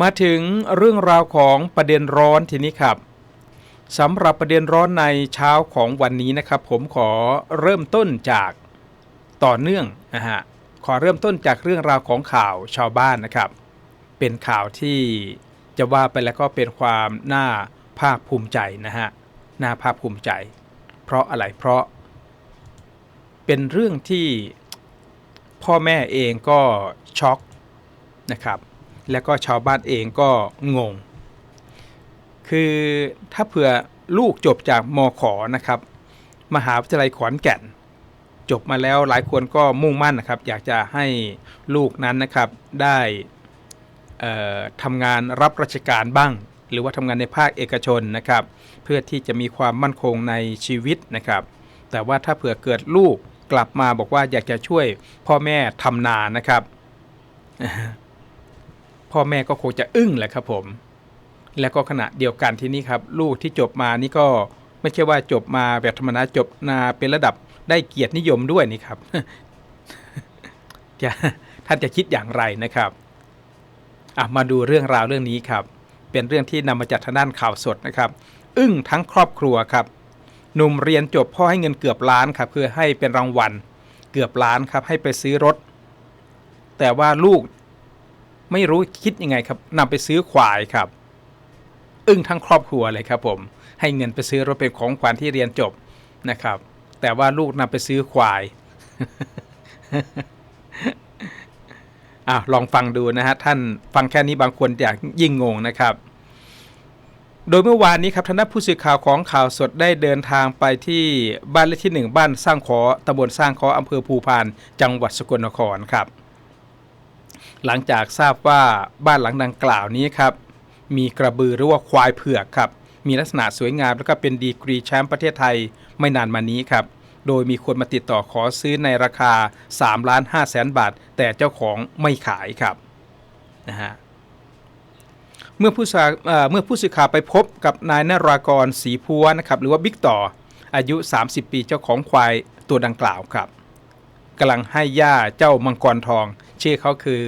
มาถึงเรื่องราวของประเด็นร้อนทีนี้ครับสำหรับประเด็นร้อนในเช้าของวันนี้นะครับ ผมขอเริ่มต้นจากต่อเนื่องนะฮะขอเริ่มต้นจากเรื่องราวของข่าวชาวบ้านนะครับ เป็นข่าวที่จะว่าไปแล้วก็เป็นความน่าภาคภูมิใจนะฮะน่าภาคภูมิใจ เพราะอะไรเพราะ เป็นเรื่องที่พ่อแม่เองก็ช็อกนะครับ แล้วก็ชาวบ้านเองก็งง คือถ้าเผื่อลูกจบจากมขอนะครับ มหาวิทยาลัยขอนแก่น จบมาแล้วหลายคนก็มุ่งมั่นนะครับ อยากจะให้ลูกนั้นนะครับได้ทำงานรับราชการบ้าง หรือว่าทำงานในภาคเอกชนนะครับ เพื่อที่จะมีความมั่นคงในชีวิตนะครับ แต่ว่าถ้าเผื่อเกิดลูกกลับมาบอกว่าอยากจะช่วยพ่อแม่ทำนานะครับ พ่อแม่ก็คงจะอึ้งแหละครับผม แล้วก็ขณะเดียวกันที่นี่ครับ ลูกที่จบมานี่ก็ไม่ใช่ว่าจบมาแบบธรรมดาจบนาเป็นระดับได้เกียรตินิยมด้วยนี่ครับจะท่านจะคิดอย่างไรนะครับอะมาดูเรื่องราวเรื่องนี้ครับ เป็นเรื่องที่นำมาจากทางด้านข่าวสดนะครับ อึ้งทั้งครอบครัวครับหนุ่มเรียนจบพ่อให้เงินเกือบล้านครับเพื่อให้เป็นรางวัล เกือบล้านครับให้ไปซื้อรถ แต่ว่าลูก ไม่รู้คิดยังไงครับนำไปซื้อควายครับ อึ้งทั้งครอบครัวเลยครับผมให้เงินไปซื้อรถเป็นของขวัญที่เรียนจบนะครับ แต่ว่าลูกนำไปซื้อควายอะลองฟังดูนะฮะท่านฟังแค่นี้บางคนอยากยิ่งงงนะครับ โดยเมื่อวานนี้ครับทางด้านผู้สื่อข่าวของข่าวสดได้เดินทางไปที่บ้านเลขที่ 1 บ้านสร้างขอตำบลสร้างขออำเภอภูพาน จังหวัดสกลนครครับ หลังจากทราบว่าบ้านหลังดังกล่าวนี้ครับมีกระบือหรือว่าควายเผือกครับมีลักษณะสวยงามแล้วก็เป็นดีกรีแชมป์ประเทศไทยไม่นานมานี้ครับโดยมีคนมาติดต่อขอซื้อในราคา3ล้าน5แสนบาท แต่เจ้าของไม่ขายครับนะฮะเมื่อผู้สื่อเมื่อผู้สื่อข่าวไปพบกับนายนรากรศรีพัวนะครับหรือว่าบิ๊กต่ออายุ 30 ปีเจ้าของควายตัวดังกล่าวครับ กำลังให้ย่าเจ้ามังกรทอง ชื่อเขาคือ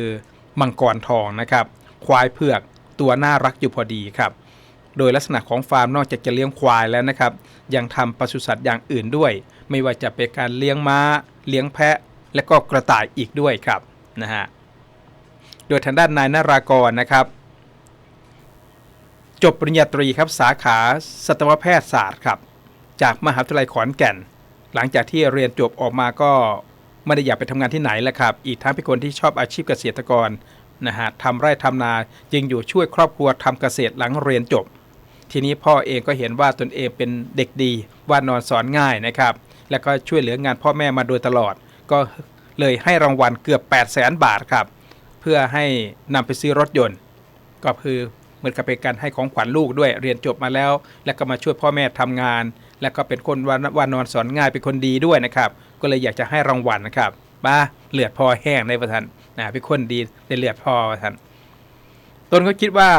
มังกรทองนะครับ ควายเผือกตัวน่ารักอยู่พอดีครับ โดยลักษณะของฟาร์มนอกจากจะเลี้ยงควายแล้วนะครับ ยังทำปศุสัตว์อย่างอื่นด้วย ไม่ว่าจะเป็นการเลี้ยงม้า เลี้ยงแพะ และก็กระต่ายอีกด้วยครับนะฮะโดยทางด้านนายนารากรนะครับ จบปริญญาตรีครับสาขาสัตวแพทยศาสตร์ครับจากมหาวิทยาลัยขอนแก่น หลังจากที่เรียนจบออกมาก็ ไม่ได้อยากไปทำงานที่ไหนแล้วครับ อีกทั้งเป็นคนที่ชอบอาชีพเกษตรกรนะฮะทำไร่ทำนาจึงอยู่ช่วยครอบครัวทำเกษตรหลังเรียนจบ ทีนี้พ่อเองก็เห็นว่าตนเองเป็นเด็กดีว่านอนสอนง่ายนะครับ แล้วก็ช่วยเหลืองานพ่อแม่มาโดยตลอด ก็เลยให้รางวัลเกือบ 8 0 0แสนบาทครับ เพื่อให้นำไปซื้อรถยนต์ ก็คือ เหมือนกับเป็นการให้ของขวัญลูกด้วยเรียนจบมาแล้ว แล้วก็มาช่วยพ่อแม่ทำงาน แล้วก็เป็นคนวานวานนอนสอนง่ายเป็นคนดีด้วยนะครับก็เลยอยากจะให้รางวัลนะครับบ้าเลือดพอแห้งในประทันนะเป็นคนดีได้เลือดพอประทันตนก็คิดว่า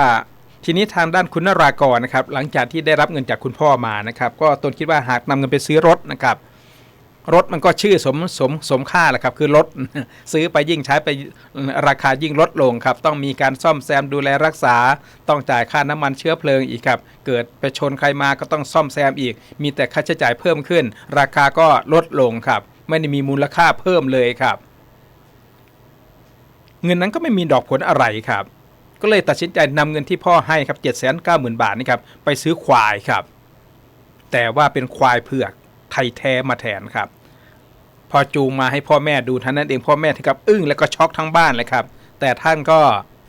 ทีนี้ทางด้านคุณนรากรนะครับหลังจากที่ได้รับเงินจากคุณพ่อมานะครับ ก็ตนคิดว่าหากนำเงินไปซื้อรถนะครับ รถมันก็ชื่อสมสมสมค่าแหละครับ คือรถซื้อไปยิ่งใช้ไปราคายิ่งลดลงครับ ต้องมีการซ่อมแซมดูแลรักษา ต้องจ่ายค่าน้ำมันเชื้อเพลิงอีกครับ เกิดไปชนใครมาก็ต้องซ่อมแซมอีก มีแต่ค่าใช้จ่ายเพิ่มขึ้น ราคาก็ลดลงครับ ไม่ได้มีมูลค่าเพิ่มเลยครับ เงินนั้นก็ไม่มีดอกผลอะไรครับ ก็เลยตัดสินใจนำเงินที่พ่อให้ครับ7 9 0 0 0 0บาทนี่ครับไปซื้อควายครับ แต่ว่าเป็นควายเผือก ไทยแท้มาแทนครับ พอจูงมาให้พ่อแม่ดูท่านนั้นเองพ่อแม่ถึงกับอึ้งแล้วก็ช็อกทั้งบ้านเลยครับ แต่ท่านก็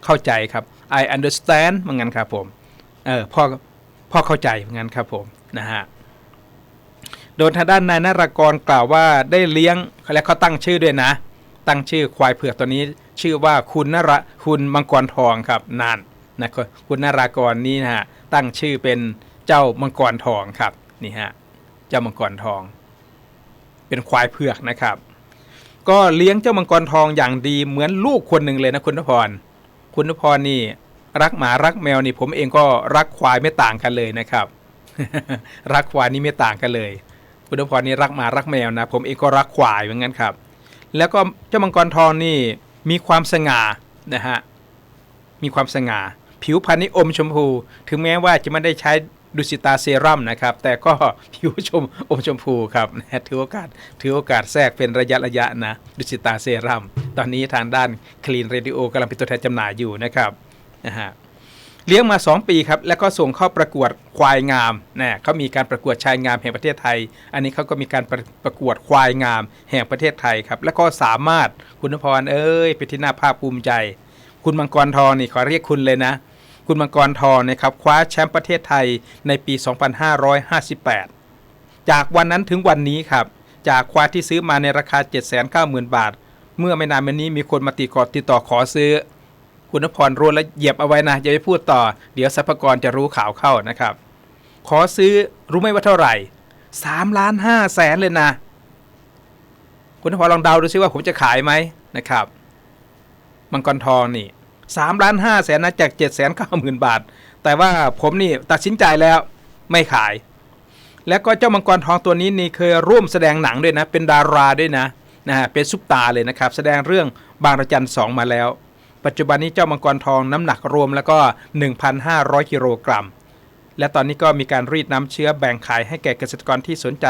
เข้าใจครับ I understand เหมือนกันครับผมเออพ่อพ่อเข้าใจเหมือนกันครับผมนะฮะโดยทางด้านนายนารกรกล่าวว่าได้เลี้ยงและเขาตั้งชื่อด้วยนะ ตั้งชื่อควายเผือกตัวนี้ชื่อว่าคุณนระคุณมังกรทองครับนานนะคุณนารากรนี่นะฮะตั้งชื่อเป็นเจ้ามังกรทองครับนี่ฮะ เจ้ามังกรทอง เป็นควายเผือกนะครับ ก็เลี้ยงเจ้ามังกรทองอย่างดีเหมือนลูกคนหนึ่งเลยนะคุณนพรคุณนพรนี่ รักหมารักแมวนี่ผมเองก็รักควายไม่ต่างกันเลยนะครับ รักควายนี่ไม่ต่างกันเลย คุณนพรนี่รักหมารักแมวนะ ผมเองก็รักควายเหมือนกันครับ แล้วก็เจ้ามังกรทองนี่มีความสง่านะฮะมีความสง่าผิวพรรณนี่อมชมพู ถึงแม้ว่าจะไม่ได้ใช้ ดูสิตาเซรั่มนะครับ แต่ก็ผิวชมอมชมพูครับนะถือโอกาสถือโอกาสแทรกเป็นระยะระยะนะดูสิตาเซรั่มตอนนี้ทางด้านคลีนเรดิโอกำลังเป็นตัวแทนจำหน่ายอยู่นะครับนะฮะเลี้ยงมา 2 ปีครับ แล้วก็ส่งเข้าประกวดควายงามนะเขามีการประกวดชายงามแห่งประเทศไทย อันนี้เขาก็มีการประประกวดควายงามแห่งประเทศไทยครับ แล้วก็สามารถคุณนพรเอ้ยเป็นที่น่าภาคภูมิใจ คุณมังกรทองนี่ขอเรียกคุณเลยนะ คุณมังกรทองนะครับคว้าแชมป์ประเทศไทยในปี 2558 จากวันนั้นถึงวันนี้ครับ จากควายที่ซื้อมาในราคา 790,000 บาท เมื่อไม่นานมานี้มีคนมาติดต่อติดต่อขอซื้อ คุณนพรรู้แล้วเหยียบเอาไว้นะอย่าไปพูดต่อ เดี๋ยวสรรพากรจะรู้ข่าวเข้านะครับ ขอซื้อรู้ไหมว่าเท่าไหร่3ล้าน5แสนเลยนะ คุณนพรลองเดาดูซิว่าผมจะขายไหมนะครับ มังกรทองนี่ 3ล้าน5แสนนะจาก7 9 0 0 0 0บาท แต่ว่าผมนี่ตัดสินใจแล้วไม่ขาย แล้วก็เจ้ามังกรทองตัวนี้นี่เคยร่วมแสดงหนังด้วยนะ เป็นดาราด้วยนะนะฮะเป็นซุปตาเลยนะครับ แสดงเรื่องบางระจันสองมาแล้ว ปัจจุบันนี้เจ้ามังกรทองน้ำหนักรวมแล้วก็ 1,500กิโลกรัมและตอนนี้ก็มีการรีดน้ำเชื้อแบ่งขายให้แก่เกษตรกรที่สนใจ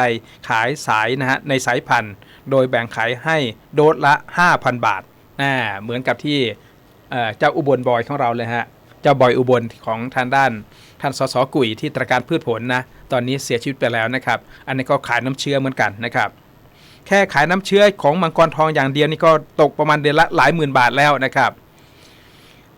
ขายสายนะฮะในสายพันธุ์ โดยแบ่งขายให้โดสละ 5,000 บาทอ่าเหมือนกับที่ เจ้าอุบลบอยของเราเลยฮะ เจ้าบอยอุบลของทางด้านท่านสสกุยที่ตรการพืชผลนะ ตอนนี้เสียชีวิตไปแล้วนะครับ อันนี้ก็ขายน้ำเชื้อเหมือนกันนะครับ แค่ขายน้ำเชื้อของมังกรทองอย่างเดียวนี่ก็ตกประมาณเดือนละหลายหมื่นบาทแล้วนะครับ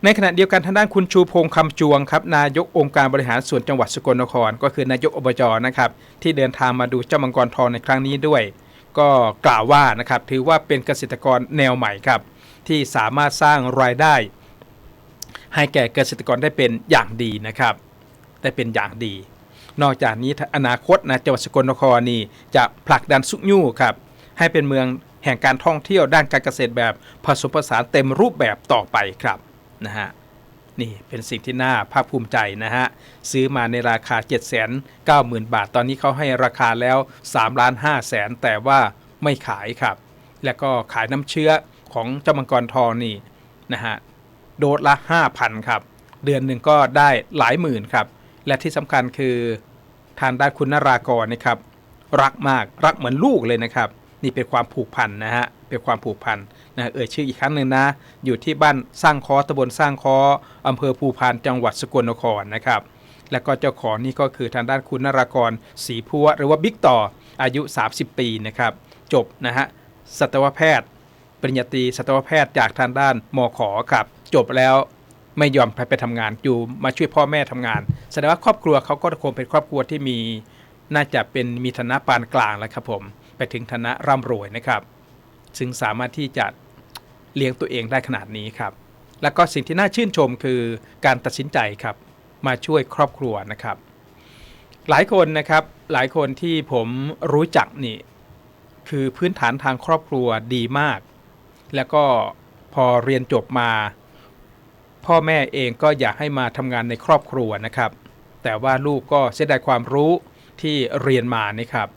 ในขณะเดียวกันทางด้านคุณชูพงษ์คำจวงครับ นายกองค์การบริหารส่วนจังหวัดสกลนคร ก็คือนายกอบจนะครับ ที่เดินทางมาดูเจ้ามังกรทองในครั้งนี้ด้วย ก็กล่าวว่านะครับถือว่าเป็นเกษตรกรแนวใหม่ครับ ที่สามารถสร้างรายได้ ให้แก่เกษตรกรได้เป็นอย่างดีนะครับ ได้เป็นอย่างดี นอกจากนี้อนาคตนะจังหวัดสกลนครนี่จะผลักดันสุกยู่ครับให้เป็นเมืองแห่งการท่องเที่ยวด้านการเกษตรแบบผสมผสานเต็มรูปแบบต่อไปครับนะฮะนี่เป็นสิ่งที่น่าภาคภูมิใจนะฮะ ซื้อมาในราคา 7 9 0 0 0 0 บาท ตอนนี้เขาให้ราคาแล้ว3ล้าน5แสนแต่ว่าไม่ขายครับ แล้วก็ขายน้ำเชื้อ ของเจ้ามังกรทองนี่นะฮะโดสละ 5,000 ครับ เดือนหนึ่งก็ได้หลายหมื่นครับ และที่สำคัญคือทางด้านคุณนารากรนะครับ รักมากรักเหมือนลูกเลยนะครับ นี่เป็นความผูกพันนะฮะเป็นความผูกพันนะเอ่ยชื่ออีกครั้งหนึ่งนะ อยู่ที่บ้านสร้างคอตำบลสร้างคออำเภอภูพานจังหวัดสกลนครนะครับ แล้วก็เจ้าของนี่ก็คือทางด้านคุณนารากรศรีพัวหรือว่าบิ๊กต่ออายุ 30 ปีนะครับ จบนะฮะสัตวแพทย์ ปริญญาตรีสัตวแพทย์จากทางด้านมขครับ จบแล้วไม่ยอมไปไปทำงานอยู่มาช่วยพ่อแม่ทำงานแสดงว่าครอบครัวเขาก็คงเป็นครอบครัวที่มี น่าจะเป็นมีฐานะปานกลางแล้วครับผมไปถึงฐานะร่ำรวยนะครับ ซึ่งสามารถที่จะเลี้ยงตัวเองได้ขนาดนี้ครับ แล้วก็สิ่งที่น่าชื่นชมคือการตัดสินใจครับ มาช่วยครอบครัวนะครับ หลายคนนะครับหลายคนที่ผมรู้จักนี่ คือพื้นฐานทางครอบครัวดีมาก แล้วก็พอเรียนจบมา พ่อแม่เองก็อยากให้มาทำงานในครอบครัวนะครับ แต่ว่าลูกก็เสียดายความรู้ที่เรียนมานะครับ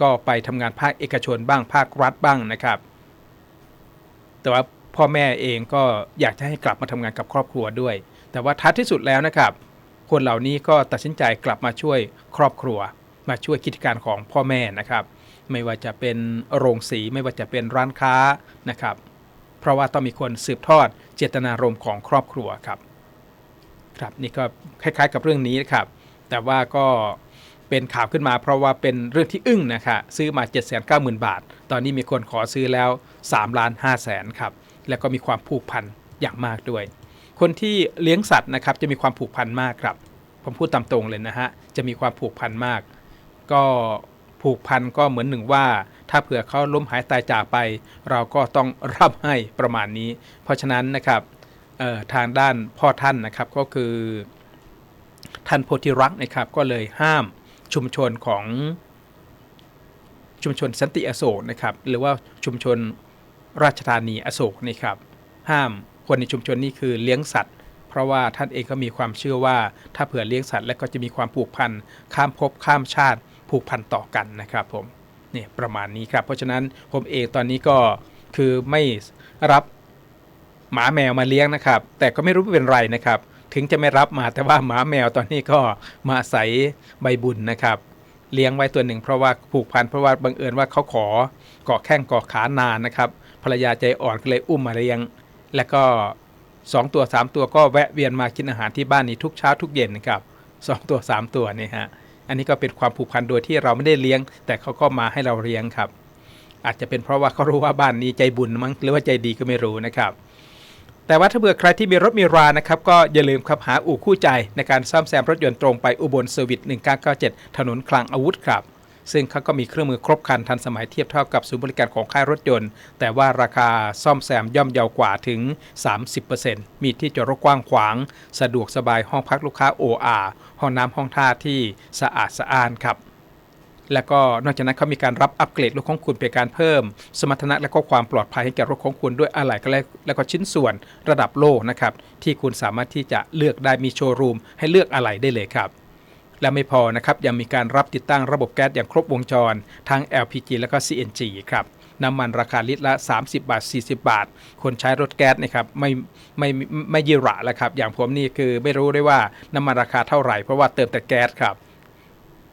ก็ไปทำงานภาคเอกชนบ้างภาครัฐบ้างนะครับ แต่ว่าพ่อแม่เองก็อยากจะให้กลับมาทำงานกับครอบครัวด้วย แต่ว่าท้ายที่สุดแล้วนะครับ คนเหล่านี้ก็ตัดสินใจกลับมาช่วยครอบครัว มาช่วยกิจการของพ่อแม่นะครับ ไม่ว่าจะเป็นโรงสีไม่ว่าจะเป็นร้านค้านะครับ เพราะว่าต้องมีคนสืบทอดเจตนารมณ์ของครอบครัวครับ ครับนี่ก็คล้ายๆกับเรื่องนี้นะครับ แต่ว่าก็เป็นข่าวขึ้นมาเพราะว่าเป็นเรื่องที่อึ้งนะครับซื้อมา 790,000 บาท ตอนนี้มีคนขอซื้อแล้ว3ล้าน5แสนครับ แล้วก็มีความผูกพันอย่างมากด้วย คนที่เลี้ยงสัตว์นะครับจะมีความผูกพันมากครับ ผมพูดตามตรงเลยนะฮะ จะมีความผูกพันมาก ก็ผูกพันก็เหมือนหนึ่งว่า ถ้าเผื่อเขาล้มหายตายจากไป เราก็ต้องรับให้ประมาณนี้ เพราะฉะนั้นนะครับทางด้านพ่อท่านนะครับก็คือ ท่านโพธิรักษ์นะครับก็เลยห้ามชุมชนของชุมชนสันติอโศกนะครับหรือว่าชุมชนราชธานีอโศกนี่ครับห้ามคนในชุมชนนี่คือเลี้ยงสัตว์ เพราะว่าท่านเองก็มีความเชื่อว่าถ้าเผื่อเลี้ยงสัตว์แล้วก็จะมีความผูกพันข้ามภพข้ามชาติผูกพันต่อกันนะครับผม เนี่ยประมาณนี้ครับ เพราะฉะนั้นผมเองตอนนี้ก็คือไม่รับหมาแมวมาเลี้ยงนะครับ แต่ก็ไม่รู้เป็นไรนะครับ ถึงจะไม่รับมาแต่ว่าหมาแมวตอนนี้ก็มาอาศัยใบบุญนะครับ เลี้ยงไว้ตัวหนึ่งเพราะว่าผูกพันเพราะว่าบังเอิญว่าเขาขอเกาะแข้งเกาะขานานนะครับภรรยาใจอ่อนก็เลยอุ้มมาเลี้ยง แล้วก็สองตัวสามตัวก็แวะเวียนมากินอาหารที่บ้านนี้ทุกเช้าทุกเย็นนะครับสองตัวสามตัวนี่ฮะ อันนี้ก็เป็นความผูกพันโดยที่เราไม่ได้เลี้ยง แต่เขาก็มาให้เราเลี้ยงครับ อาจจะเป็นเพราะว่าเขารู้ว่าบ้านนี้ใจบุญมั้งหรือว่าใจดีก็ไม่รู้นะครับ แต่ว่าถ้าเบื่อใครที่มีรถมีรานะครับก็อย่าลืมครับหาอู่คู่ใจในการซ่อมแซมรถยนต์ตรงไปอุบลเซอร์วิส1997 ถนนคลังอาวุธครับ ซึ่งเขาก็มีเครื่องมือครบครันทันสมัยเทียบเท่ากับศูนย์บริการของค่ายรถยนต์ แต่ว่าราคาซ่อมแซมย่อมเยาวกว่าถึง 30%มีที่จอดรถกว้างขวาง สะดวกสบายห้องพักลูกค้า OR ห้องน้ำห้องท่าที่สะอาดสะอ้านครับแล้วก็นอกจากนั้นเขามีการรับอัปเกรดรถของคุณเป็นการเพิ่ม สมรรถนะและก็ความปลอดภัยให้แก่รถของคุณด้วยอะไหล่ก็แล้วแล้วก็ชิ้นส่วนระดับโลกนะครับที่คุณสามารถที่จะเลือกได้มีโชว์รูมให้เลือกอะไหล่ได้เลยครับ และไม่พอนะครับยังมีการรับติดตั้งระบบแก๊สอย่างครบวงจร ทั้ง LPG และก็ CNG ครับน้ำมันราคาลิตรละ 30 บาท 40 บาท คนใช้รถแก๊สนะครับไม่ไม่ไม่ไม่ยี่ระแล้วครับ อย่างผมนี่คือไม่รู้ได้ว่าน้ำมันราคาเท่าไหร่ เพราะว่าเติมแต่แก๊สครับ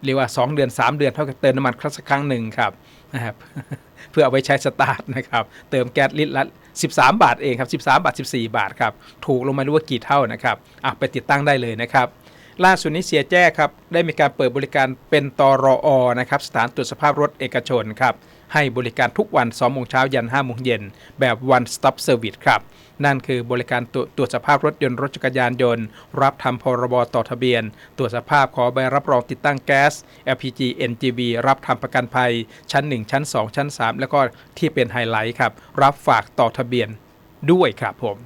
เรียกว่า 2 เดือน 3 เดือนเท่ากับเติมน้ำมันครั้งสักครั้งหนึ่งครับนะครับเพื่อเอาไว้ใช้สตาร์ทนะครับ เติมแก๊สลิตรละ 13 บาทเองครับ 13 บาท 14 บาทครับ ถูกลงมารู้ว่ากี่เท่านะครับอะไปติดตั้งได้เลยนะครับ ล่าสุดนี้เสียแจ้ครับ ได้มีการเปิดบริการเป็นตรออนะครับสถานตรวจสภาพรถเอกชนครับให้บริการทุกวัน2โมงเช้ายัน5โมงเย็นแบบ one stop service ครับ นั่นคือบริการตรวตรวจสภาพรถยนต์รถจักรยานยนต์ รับทำพรบต่อทะเบียน ตรวจสภาพขอใบรับรองติดตั้งแก๊ส LPG NGV รับทำประกันภัย ชั้น 1 ชั้น 2 ชั้น 3 แล้วก็ที่เป็นไฮไลท์ครับ รับฝากต่อทะเบียนด้วยครับผม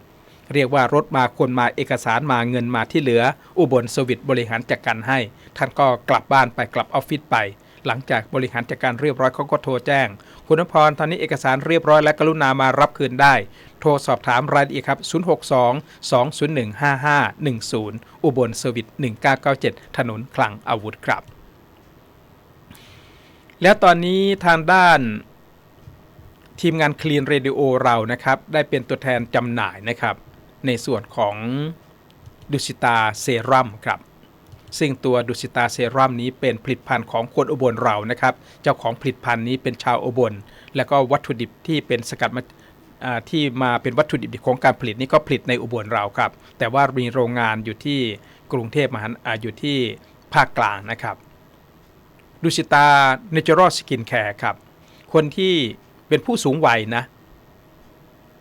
เรียกว่ารถมาคนมาเอกสารมาเงินมาที่เหลือ อุบลสวิตบริหารจัดการให้ ท่านก็กลับบ้านไปกลับออฟฟิศไป หลังจากบริหารจัดการเรียบร้อยเขาก็โทรแจ้ง คุณนพรตอนนี้เอกสารเรียบร้อยและกรุณามารับคืนได้ โทรสอบถามรายละเอียดครับ 062 201 5510 อุบลเซอร์วิส1997 ถนนคลังอาวุธครับ แล้วตอนนี้ทางด้านทีมงาน Clean Radio เรานะครับ ได้เป็นตัวแทนจำหน่ายนะครับ ในส่วนของดุสิตาเซรั่มครับซึ่งตัวดุสิตาเซรั่มนี้เป็นผลิตภัณฑ์ของคนอุบลเรานะครับ เจ้าของผลิตภัณฑ์นี้เป็นชาวอุบล แล้วก็วัตถุดิบที่เป็นสกัดมาที่มาเป็นวัตถุดิบของการผลิตนี้ก็ผลิตในอุบลเราครับ แต่ว่ามีโรงงานอยู่ที่กรุงเทพมหานออยู่ที่ภาคกลางนะครับ ดุสิตาเนเจอรัลสกินแคร์ครับ คนที่เป็นผู้สูงวัยนะ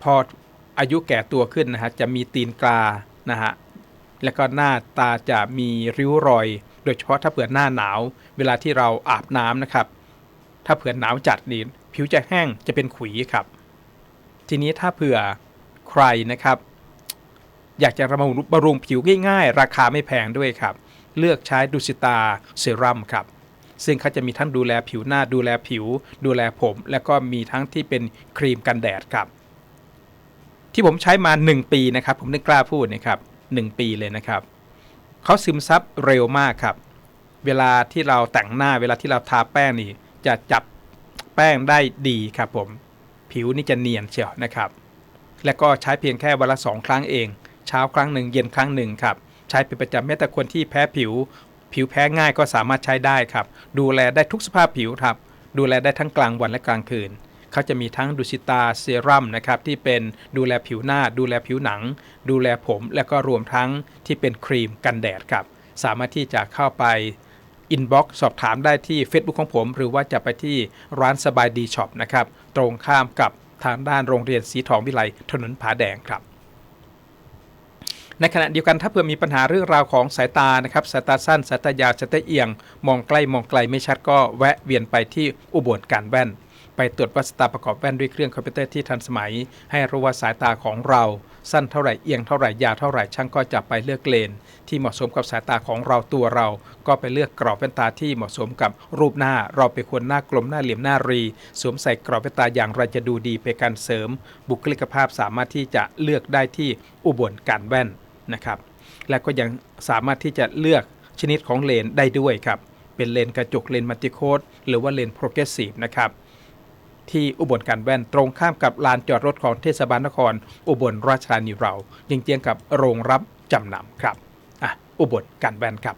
พอ อายุแก่ตัวขึ้นนะฮะจะมีตีนกานะฮะแล้วก็หน้าตาจะมีริ้วรอย โดยเฉพาะถ้าเผื่อหน้าหนาว เวลาที่เราอาบน้ำนะครับ ถ้าเผื่อหนาวจัดนี่ผิวจะแห้งจะเป็นขุยครับ ทีนี้ถ้าเผื่อใครนะครับ อยากจะบำรุงบำรุงผิวง่าย ๆ ราคาไม่แพงด้วยครับ เลือกใช้ดูสิตาเซรั่มครับ ซึ่งเขาจะมีทั้งดูแลผิวหน้าดูแลผิว ดูแลผม แล้วก็มีทั้งที่เป็นครีมกันแดดครับ ที่ผมใช้มา 1 ปีนะครับ ผมนึกกล้าพูดนะครับ1ปีเลยนะครับเขาซึมซับเร็วมากครับ เวลาที่เราแต่งหน้าเวลาที่เราทาแป้งนี่จะจับแป้งได้ดีครับผมผิวนี่จะเนียนเชียวนะครับ และก็ใช้เพียงแค่วันละสองครั้งเอง เช้าครั้งหนึ่งเย็นครั้งหนึ่งครับ ใช้เป็นประจำแม้แต่คนที่แพ้ผิว ผิวแพ้ง่ายก็สามารถใช้ได้ครับ ดูแลได้ทุกสภาพผิวครับ ดูแลได้ทั้งกลางวันและกลางคืน เขาจะมีทั้งดูซิตาเซรั่มนะครับที่เป็นดูแลผิวหน้า ดูแลผิวหนัง ดูแลผม และก็รวมทั้งที่เป็นครีมกันแดดครับ สามารถที่จะเข้าไปอินบ็อกซ์สอบถามได้ที่ Facebook ของผม หรือว่าจะไปที่ร้านสบายดีช็อปนะครับ ตรงข้ามกับทางด้านโรงเรียนสีทองวิไลถนนผาแดงครับในขณะเดียวกันถ้าเผื่อมีปัญหาเรื่องราวของสายตานะครับสายตาสั้นสายตายาวสายตาเอียง มองใกล้มองไกลไม่ชัดก็แวะเวียนไปที่อุบลการแว่น ไปตรวจวัดสายตาประกอบแว่นด้วยเครื่องคอมพิวเตอร์ที่ทันสมัย ให้รู้ว่าสายตาของเรา สั้นเท่าไหร่เอียงเท่าไหร่ยาวเท่าไหร่ช่างก็จะไปเลือกเลน ที่เหมาะสมกับสายตาของเราตัวเรา ก็ไปเลือกกรอบแว่นตาที่เหมาะสมกับรูปหน้า เราเป็นคนหน้ากลมหน้าเหลี่ยมหน้ารี สวมใส่กรอบแว่นตาอย่างไรจะดูดีเป็นการเสริม บุคลิกภาพสามารถที่จะเลือกได้ที่อุบลการแว่นนะครับ และก็ยังสามารถที่จะเลือกชนิดของเลนได้ด้วยครับเป็นเลนกระจกเลนมัลติโคดหรือว่าเลนโปรเกรสซีฟนะครับ ที่อุบลการแว่นตรงข้ามกับลานจอดรถของเทศบาลนคร อุบลราชธานีเรายิงเจียงกับโรงรับจำนำครับอะอุบลการแบนครับ